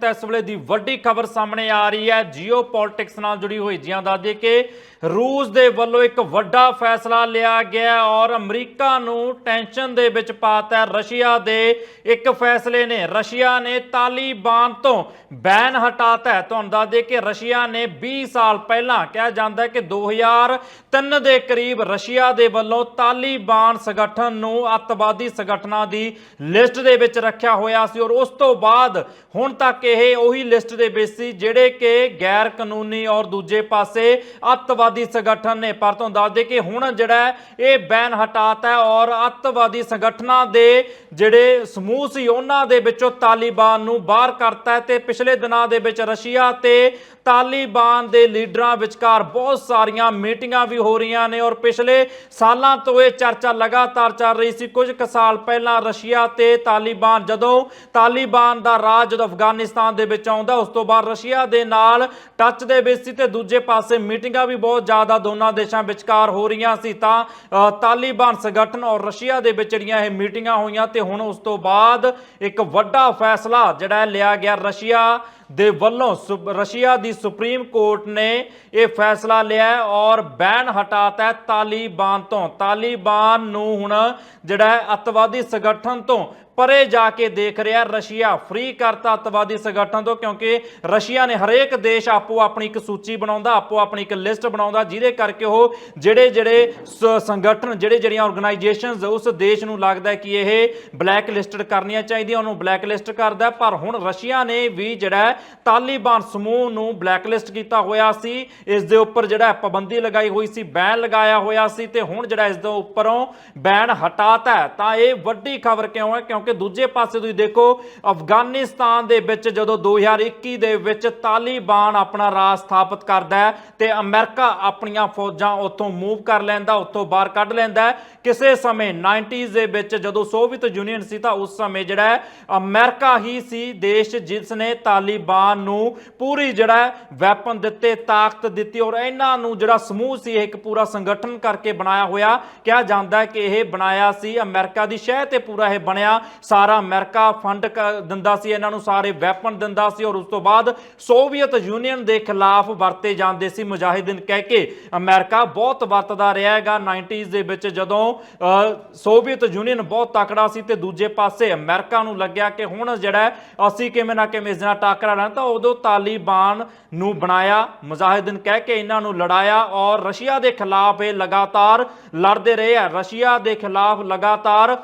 ਤਾਂ ਇਸ ਵੇਲੇ ਦੀ ਵੱਡੀ ਖਬਰ ਸਾਹਮਣੇ ਆ ਰਹੀ ਹੈ। ਜੀਓ ਪੋਲਿਟਿਕਸ ਨਾਲ ਜੁੜੀ ਹੋਈ ਜੀਆਂ ਦੱਸਦੇ ਕਿ ਰੂਸ ਦੇ ਵੱਲੋਂ ਇੱਕ ਵੱਡਾ ਫੈਸਲਾ ਲਿਆ ਗਿਆ ਔਰ ਅਮਰੀਕਾ ਨੂੰ ਟੈਨਸ਼ਨ ਦੇ ਵਿੱਚ ਪਾਤਾ ਰਸ਼ੀਆ ਦੇ ਇੱਕ ਫੈਸਲੇ ਨੇ, ਰਸ਼ੀਆ ਨੇ ਤਾਲਿਬਾਨ ਤੋਂ ਬੈਨ ਹਟਾਤਾ ਹੈ। ਤੁਹਾਨੂੰ ਦੱਸ ਦੇ ਕਿ ਰਸ਼ੀਆ ਨੇ 20 ਸਾਲ ਪਹਿਲਾਂ ਕਿਹਾ ਜਾਂਦਾ ਹੈ ਕਿ 2003 ਦੇ ਕਰੀਬ ਰਸ਼ੀਆ ਦੇ ਵੱਲੋਂ ਤਾਲਿਬਾਨ ਸੰਗਠਨ ਨੂੰ ਅੱਤਵਾਦੀ ਸੰਗਠਨਾਂ ਦੀ ਲਿਸਟ ਦੇ ਵਿੱਚ ਰੱਖਿਆ ਹੋਇਆ ਸੀ ਔਰ ਉਸ ਤੋਂ ਬਾਅਦ ਹੁਣ ਤੱਕ ਇਹ ਉਹੀ ਲਿਸਟ ਦੇ ਵਿੱਚ ਸੀ ਜਿਹੜੇ ਕਿ ਗੈਰ ਕਾਨੂੰਨੀ ਔਰ ਦੂਜੇ ਪਾਸੇ ਅੱਤਵਾਦੀ ਸੰਗਠਨ ਨੇ। ਪਰ ਤੁਹਾਨੂੰ ਦੱਸ ਦੇ ਕਿ ਹੁਣ ਜਿਹੜਾ ਇਹ ਬੈਨ ਹਟਾਤਾ ਔਰ ਅੱਤਵਾਦੀ ਸੰਗਠਨਾਂ ਦੇ ਜਿਹੜੇ ਸਮੂਹ ਸੀ, ਉਹਨਾਂ ਦੇ ਵਿੱਚੋਂ ਤਾਲਿਬਾਨ ਨੂੰ ਬਾਹਰ ਕਰਤਾ ਤੇ ਪਿਛਲੇ ਦਿਨਾਂ ਦੇ ਵਿੱਚ ਰਸ਼ੀਆ ਤੇ ਤਾਲਿਬਾਨ ਦੇ ਲੀਡਰਾਂ ਵਿਚਕਾਰ ਬਹੁਤ ਸਾਰੀਆਂ ਮੀਟਿੰਗਾਂ ਵੀ ਹੋ ਰਹੀਆਂ ਨੇ ਔਰ ਪਿਛਲੇ ਸਾਲਾਂ ਤੋਂ ਇਹ ਚਰਚਾ ਲਗਾਤਾਰ ਚੱਲ ਰਹੀ ਸੀ। ਕੁਝ ਕੁ ਸਾਲ ਪਹਿਲਾਂ ਰਸ਼ੀਆ ਤੇ ਤਾਲਿਬਾਨ, ਜਦੋਂ ਤਾਲਿਬਾਨ ਦਾ ਰਾਜ ਜਦੋਂ ਅਫਗਾਨਿਸਤਾਨ ਦੇ ਵਿੱਚ ਆਉਂਦਾ ਉਸ ਤੋਂ ਬਾਅਦ ਰਸ਼ੀਆ ਦੇ ਨਾਲ ਟੱਚ ਦੇ ਵਿੱਚ ਸੀ ਤੇ ਦੂਜੇ ਪਾਸੇ ਮੀਟਿੰਗਾਂ ਵੀ ਬਹੁਤ ਜ਼ਿਆਦਾ ਦੋਨਾਂ ਦੇਸ਼ਾਂ ਵਿਚਕਾਰ ਹੋ ਰਹੀਆਂ ਸੀ। ਤਾਂ ਅ, ਤਾਲਿਬਾਨ ਸੰਗਠਨ ਔਰ ਰਸ਼ੀਆ ਦੇ ਵਿੱਚ ਜਿਹੜੀਆਂ ਇਹ ਮੀਟਿੰਗਾਂ ਹੋਈਆਂ ਤੇ ਹੁਣ ਉਸ ਤੋਂ ਬਾਅਦ ਇੱਕ ਵੱਡਾ ਫੈਸਲਾ ਜਿਹੜਾ ਲਿਆ ਗਿਆ ਰਸ਼ੀਆ ਦੇ ਵੱਲੋਂ ਸੁ- ਰਸ਼ੀਆ ਦੀ ਸੁਪਰੀਮ ਕੋਰਟ ਨੇ ਇਹ ਫੈਸਲਾ ਲਿਆ ਔਰ ਬੈਨ ਹਟਾਤਾ ਹੈ ਤਾਲਿਬਾਨ ਤੋਂ। ਤਾਲਿਬਾਨ ਨੂੰ ਹੁਣ ਜਿਹੜਾ ਹੈ ਅੱਤਵਾਦੀ ਸੰਗਠਨ ਤੋਂ ਪਰੇ ਜਾ ਕੇ ਦੇਖ ਰਿਹਾ ਰਸ਼ੀਆ ਫ੍ਰੀ ਕਰਤਾ ਅੱਤਵਾਦੀ ਸੰਗਠਨ ਤੋਂ ਕਿਉਂਕਿ ਰਸ਼ੀਆ ਨੇ ਹਰੇਕ ਦੇਸ਼ ਆਪੋ ਆਪਣੀ ਇੱਕ ਸੂਚੀ ਬਣਾਉਂਦਾ, ਆਪੋ ਆਪਣੀ ਇੱਕ ਲਿਸਟ ਬਣਾਉਂਦਾ, ਜਿਹਦੇ ਕਰਕੇ ਉਹ ਜਿਹੜੇ ਜਿਹੜੇ ਸ- ਸੰਗਠਨ, ਜਿਹੜੇ ਜਿਹੜੀਆਂ ਆਰਗੇਨਾਈਜੇਸ਼ਨਸ ਉਸ ਦੇਸ਼ ਨੂੰ ਲੱਗਦਾ ਕਿ ਇਹ ਬਲੈਕ ਲਿਸਟਡ ਕਰਨੀਆਂ ਚਾਹੀਦੀਆਂ, ਉਹਨੂੰ ਬਲੈਕ ਲਿਸਟ ਕਰਦਾ ਪਰ ਹੁਣ ਰਸ਼ੀਆ ਨੇ ਵੀ ਜਿਹੜਾ ਤਾਲਿਬਾਨ ਸਮੂਹ ਨੂੰ ਬਲੈਕਲਿਸਟ ਕੀਤਾ ਹੋਇਆ ਸੀ। ਇਸ ਦੇ ਉੱਪਰ ਜਿਹੜਾ ਪਾਬੰਦੀ ਲਗਾਈ ਹੋਈ ਸੀ, ਬੈਨ ਲਗਾਇਆ ਹੋਇਆ ਸੀ ਤੇ ਹੁਣ ਜਿਹੜਾ ਇਸ ਦੇ ਉੱਪਰੋਂ ਬੈਨ ਹਟਾਤਾ ਤਾਂ ਇਹ ਵੱਡੀ ਖਬਰ ਕਿਉਂ ਹੈ? ਕਿਉਂਕਿ ਦੂਜੇ ਪਾਸੇ ਤੁਸੀਂ ਦੇਖੋ, ਅਫਗਾਨਿਸਤਾਨ ਦੇ ਵਿੱਚ ਜਦੋਂ 2021 ਦੇ ਵਿੱਚ ਤਾਲਿਬਾਨ ਆਪਣਾ ਰਾਜ ਸਥਾਪਿਤ ਕਰਦਾ ਹੈ ਤੇ ਅਮਰੀਕਾ ਆਪਣੀਆਂ ਫੌਜਾਂ ਉੱਥੋਂ ਮੂਵ ਕਰ ਲੈਂਦਾ, ਉੱਥੋਂ ਬਾਹਰ ਕੱਢ ਲੈਂਦਾ ਕਿਸੇ ਸਮੇਂ 90s ਦੇ ਵਿੱਚ ਜਦੋਂ ਸੋਵੀਅਤ ਯੂਨੀਅਨ ਸੀ ਤਾਂ ਉਸ ਸਮੇਂ ਜਿਹੜਾ ਹੈ, ਅਮਰੀਕਾ ਹੀ ਸੀ ਦੇਸ਼ ਜਿਸ ਨੇ ਤਾਲਿਬਾਨ ਨੂੰ ਪੂਰੀ ਜਿਹੜਾ ਵੈਪਨ ਦਿੱਤੇ ਤਾਕਤ ਦਿੱਤੀ ਔਰ ਇਹਨਾਂ ਨੂੰ ਜਿਹੜਾ ਸਮੂਹ ਸੀ ਇਹ ਇੱਕ ਪੂਰਾ ਸੰਗਠਨ ਕਰਕੇ ਬਣਾਇਆ ਹੋਇਆ। ਕਿਹਾ ਜਾਂਦਾ ਕਿ ਇਹ ਬਣਾਇਆ ਸੀ ਅਮਰੀਕਾ ਦੀ ਸ਼ਹਿ ਤੇ ਪੂਰਾ ਇਹ ਬਣਿਆ। ਸਾਰਾ ਅਮਰੀਕਾ ਫੰਡ ਦਿੰਦਾ ਸੀ ਇਹਨਾਂ ਨੂੰ ਸਾਰੇ ਵੈਪਨ ਦਿੰਦਾ ਸੀ ਔਰ ਉਸ ਤੋਂ ਬਾਅਦ ਸੋਵੀਅਤ ਯੂਨੀਅਨ ਦੇ ਖਿਲਾਫ ਵਰਤੇ ਜਾਂਦੇ ਸੀ। ਮੁਜਾਹਿਦੀਨ ਕਹਿ ਕੇ ਅਮਰੀਕਾ ਬਹੁਤ ਵਰਤਦਾ ਰਿਹਾ ਹੈਗਾ। 90s ਦੇ ਵਿੱਚ ਜਦੋਂ ਅ, ਸੋਵੀਅਤ ਯੂਨੀਅਨ ਬਹੁਤ ਤਕੜਾ ਸੀ ਤੇ ਦੂਜੇ ਪਾਸੇ ਅਮਰੀਕਾ ਨੂੰ ਲੱਗਿਆ ਕਿ ਹੁਣ ਜਿਹੜਾ ਅਸੀਂ ਕਿਵੇਂ ਨਾ ਕਿਵੇਂ ਇਸ ਨਾਲ ਟਾਕਰਾ ਲੈਣਾ ਤਾਂ ਉਦੋਂ ਤਾਲਿਬਾਨ ਨੂੰ ਬਣਾਇਆ, ਮੁਜਾਹਿਦੀਨ ਕਹਿ ਕੇ ਇਹਨਾਂ ਨੂੰ ਲੜਾਇਆ ਔਰ ਰਸ਼ੀਆ ਦੇ ਖਿਲਾਫ ਇਹ ਲਗਾਤਾਰ ਲੜਦੇ ਰਹੇ ਆ। ਰਸ਼ੀਆ ਦੇ ਖਿਲਾਫ ਲਗਾਤਾਰ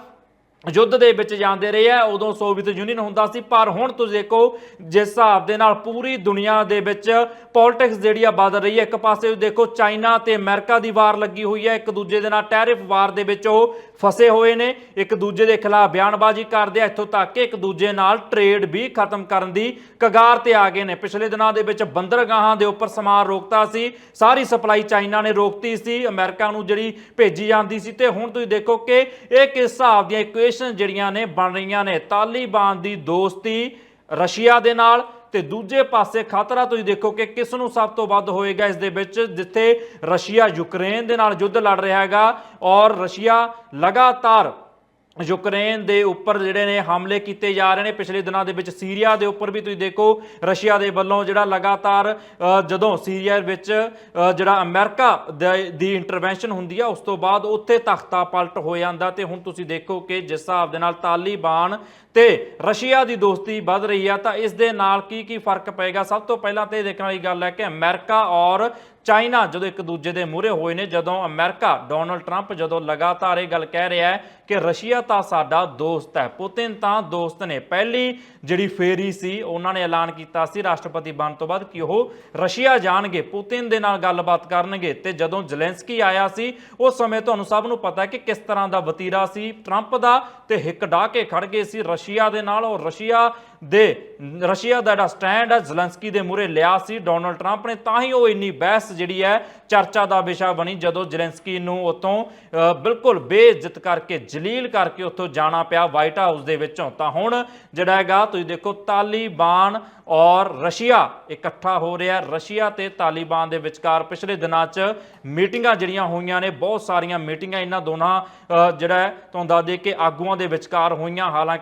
ਯੁੱਧ ਦੇ ਵਿੱਚ ਜਾਂਦੇ ਰਹੇ ਆ, ਉਦੋਂ ਸੋਵੀਅਤ ਯੂਨੀਅਨ ਹੁੰਦਾ ਸੀ, ਪਰ ਹੁਣ ਤੁਸੀਂ ਦੇਖੋ, ਜਿਸ ਹਿਸਾਬ ਦੇ ਨਾਲ ਪੂਰੀ ਦੁਨੀਆ ਦੇ ਵਿੱਚ ਪੋਲਿਟਿਕਸ ਜਿਹੜੀ ਆ ਬਦਲ ਰਹੀ ਹੈ, ਇੱਕ ਪਾਸੇ ਦੇਖੋ ਚਾਈਨਾ ਤੇ ਅਮਰੀਕਾ ਦੀ ਵਾਰ ਲੱਗੀ ਹੋਈ ਹੈ, ਇੱਕ ਦੂਜੇ ਦੇ ਨਾਲ ਟੈਰਿਫ ਵਾਰ ਦੇ ਵਿੱਚ ਉਹ ਫਸੇ ਹੋਏ ਨੇ, ਇੱਕ ਦੂਜੇ ਦੇ ਖਿਲਾਫ ਬਿਆਨਬਾਜ਼ੀ ਕਰਦੇ ਆ, ਇੱਥੋਂ ਤੱਕ ਕਿ ਇੱਕ ਦੂਜੇ ਨਾਲ ਟ੍ਰੇਡ ਵੀ ਖਤਮ ਕਰਨ ਦੀ ਕਗਾਰ ਤੇ ਆ ਗਏ ਨੇ। ਪਿਛਲੇ ਦਿਨਾਂ ਦੇ ਵਿੱਚ ਬੰਦਰਗਾਹਾਂ ਦੇ ਉੱਪਰ ਸਮਾਨ ਰੋਕਤਾ ਸੀ, ਸਾਰੀ ਸਪਲਾਈ ਚਾਈਨਾ ਨੇ ਰੋਕਤੀ ਸੀ ਅਮਰੀਕਾ ਨੂੰ ਜਿਹੜੀ ਭੇਜੀ ਜਾਂਦੀ ਸੀ, ਤੇ ਹੁਣ ਤੁਸੀਂ ਦੇਖੋ ਕਿ ਇਹ ਕਿਸ ਹਿਸਾਬ ਦੀਆਂ ਇਕੁਏਸ਼ਨ ਜਿਹੜੀਆਂ ਨੇ ਬਣ ਰਹੀਆਂ ਨੇ, ਤਾਲਿਬਾਨ ਦੀ ਦੋਸਤੀ ਰਸ਼ੀਆ ਦੇ ਨਾਲ ਤੇ ਦੂਜੇ ਪਾਸੇ ਖਤਰਾ ਤੁਸੀਂ ਦੇਖੋ ਕਿ ਕਿਸ ਨੂੰ ਸਭ ਤੋਂ ਵੱਧ ਹੋਏਗਾ ਇਸ ਦੇ ਵਿੱਚ, ਜਿੱਥੇ ਰਸ਼ੀਆ ਯੂਕਰੇਨ ਦੇ ਨਾਲ ਯੁੱਧ ਲੜ ਰਿਹਾ ਹੈਗਾ ਔਰ ਰਸ਼ੀਆ ਲਗਾਤਾਰ ਯੂਕਰੇਨ ਦੇ ਉੱਪਰ ਜਿਹੜੇ ਨੇ ਹਮਲੇ ਕੀਤੇ ਜਾ ਰਹੇ ਨੇ, ਪਿਛਲੇ ਦਿਨਾਂ ਦੇ ਵਿੱਚ ਸੀਰੀਆ ਦੇ ਉੱਪਰ ਵੀ ਤੁਸੀਂ ਦੇਖੋ, ਰਸ਼ੀਆ ਦੇ ਵੱਲੋਂ ਜਿਹੜਾ ਲਗਾਤਾਰ ਜਦੋਂ ਸੀਰੀਆ ਵਿੱਚ ਜਿਹੜਾ ਅਮਰੀਕਾ ਦੇ- ਦੀ ਇੰਟਰਵੈਂਸ਼ਨ ਹੁੰਦੀ ਆ, ਉਸ ਤੋਂ ਬਾਅਦ ਉੱਥੇ ਤਖਤਾ ਪਲਟ ਹੋ ਜਾਂਦਾ ਤੇ ਹੁਣ ਤੁਸੀਂ ਦੇਖੋ ਕਿ ਜਿਸ ਹਿਸਾਬ ਦੇ ਨਾਲ ਤਾਲਿਬਾਨ ਤੇ ਰਸ਼ੀਆ ਦੀ ਦੋਸਤੀ ਵੱਧ ਰਹੀ ਆ, ਤਾਂ ਇਸ ਦੇ ਨਾਲ ਕੀ ਕੀ ਫ਼ਰਕ ਪਏਗਾ? ਸਭ ਤੋਂ ਪਹਿਲਾਂ ਤੇ ਇਹ ਦੇਖਣ ਵਾਲੀ ਗੱਲ ਹੈ ਕਿ ਅਮਰੀਕਾ ਔਰ ਚਾਈਨਾ ਜਦੋਂ ਇੱਕ ਦੂਜੇ ਦੇ ਮੂਹਰੇ ਹੋਏ ਨੇ, ਜਦੋਂ ਅਮਰੀਕਾ ਡੋਨਲਡ ਟਰੰਪ ਜਦੋਂ ਲਗਾਤਾਰ ਇਹ ਗੱਲ ਕਹਿ ਰਿਹਾ ਹੈ ਕਿ ਰਸ਼ੀਆ ਤਾਂ ਸਾਡਾ ਦੋਸਤ ਹੈ, ਪੁਤਿਨ ਤਾਂ ਦੋਸਤ ਨੇ। ਪਹਿਲੀ ਜਿਹੜੀ ਫੇਰੀ ਸੀ, ਉਹਨਾਂ ਨੇ ਐਲਾਨ ਕੀਤਾ ਸੀ ਰਾਸ਼ਟਰਪਤੀ ਬਣਨ ਤੋਂ ਬਾਅਦ ਕਿ ਉਹ ਰਸ਼ੀਆ ਜਾਣਗੇ, ਪੁਤਿਨ ਦੇ ਨਾਲ ਗੱਲਬਾਤ ਕਰਨਗੇ। ਤੇ ਜਦੋਂ ਜ਼ੈਲੈਂਸਕੀ ਆਇਆ ਸੀ, ਉਸ ਸਮੇਂ ਤੁਹਾਨੂੰ ਸਭ ਨੂੰ ਪਤਾ ਹੈ ਕਿ ਕਿਸ ਤਰ੍ਹਾਂ ਦਾ ਵਤੀਰਾ ਸੀ ਟਰੰਪ ਦਾ, ਤੇ ਹਿੱਕ ਢਾ ਕੇ ਖੜ ਗਏ ਸੀ ਰਸ਼ੀਆ ਦੇ ਨਾਲ ਔਰ ਰਸ਼ੀਆ ਦੇ ਰਸ਼ੀਆ ਦਾ ਜਿਹੜਾ ਸਟੈਂਡ ਹੈ, ਜ਼ੈਲੈਂਸਕੀ ਦੇ ਮੂਹਰੇ ਲਿਆ ਸੀ ਡੋਨਲਡ ਟਰੰਪ ਨੇ, ਤਾਂ ਹੀ ਉਹ ਇੰਨੀ ਬਹਿਸ ਜਿਹੜੀ ਹੈ, ਚਰਚਾ ਦਾ ਵਿਸ਼ਾ ਬਣੀ ਜਦੋਂ ਜ਼ੈਲੈਂਸਕੀ ਨੂੰ ਉਤੋਂ ਬਿਲਕੁਲ ਬੇਇੱਜ਼ਤ ਕਰਕੇ ਜਲੀਲ ਕਰਕੇ ਉੱਥੋਂ ਜਾਣਾ ਪਿਆ ਵਾਈਟ ਹਾਊਸ ਦੇ ਵਿੱਚੋਂ। ਤਾਂ ਹੁਣ ਜਿਹੜਾ ਹੈਗਾ, ਤੁਸੀਂ ਦੇਖੋ ਤਾਲਿਬਾਨ ਔਰ ਰਸ਼ੀਆ ਇਕੱਠਾ ਹੋ ਰਿਹਾ। ਰਸ਼ੀਆ ਤੇ ਤਾਲਿਬਾਨ ਦੇ ਵਿਚਕਾਰ ਪਿਛਲੇ ਦਿਨਾਂ 'ਚ ਮੀਟਿੰਗਾਂ ਜਿਹੜੀਆਂ ਹੋਈਆਂ ਨੇ, ਬਹੁਤ ਸਾਰੀਆਂ ਮੀਟਿੰਗਾਂ ਇਹਨਾਂ ਦੋਨਾਂ ਜਿਹੜਾ ਤੁਹਾਨੂੰ ਦੱਸ ਦੇ ਕਿ ਆਗੂਆਂ ਦੇ ਵਿਚਕਾਰ ਹੋਈਆਂ। ਹਾਲਾਂਕਿ